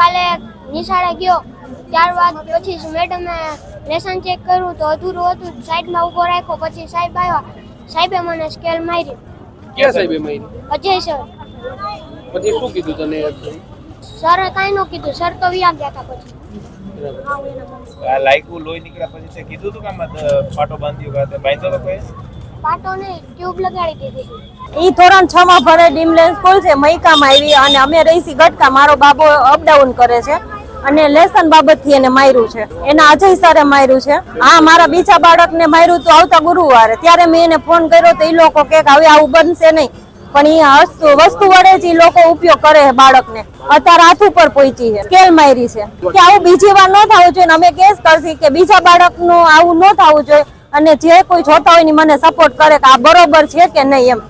કાલે નિશાળે ગયો. ત્યારબાદ પછી મેડમે લેસન ચેક કર્યું તો અધૂરું હતું. સાઈડમાં ઊભો રાખ્યો પછી સાહેબ આવ્યા. સાહેબે મને સ્કેલ મારી. ક્યાં સાહેબે મારી? અજય સર પછી શું કીધું તને સરે કાંઈ ન કીધું. સર તો વિયા ગયા હતા પછી. હા, હું. આ લાઈકું લોહી નીકળ્યા પછી તે કીધું તું કે આમાં પાટો બાંધ્યો કે બાંધ્યો તો કોઈ? પાટો નહીં ટ્યુબ લગાડી દીધી. ઈ ધોરણ છ માં ભણે ડીમલેન સ્કૂલ છે, મૈકામાં આવી અને અમે રહીશી ગટકા મારો બાબો અપડાઉન કરે છે અને લેસન બાબતથી એને માર્યું છે. એના અજય સરે માર્યું છે. હા, મારા બીજા બાળકને માર્યું તો આવતા ગુરુવારે. ત્યારે મેં એને ફોન કર્યો તો એ લોકો કે હવે આવું બનશે નહીં. પણ એ વસ્તુ વસ્તુ વડે જ એ લોકો ઉપયોગ કરે છે બાળકને. અત્યારે હાથ ઉપર પહોંચી છે સ્કેલ મારી છે. કે આવું બીજી વાર ન થવું જોઈએ અમે કેસ કરશી કે બીજા બાળકનું આવું ન થવું જોઈએ અને જે કોઈ જોતા હોય ને મને સપોર્ટ કરે કે આ બરોબર છે કે નહીં એમ.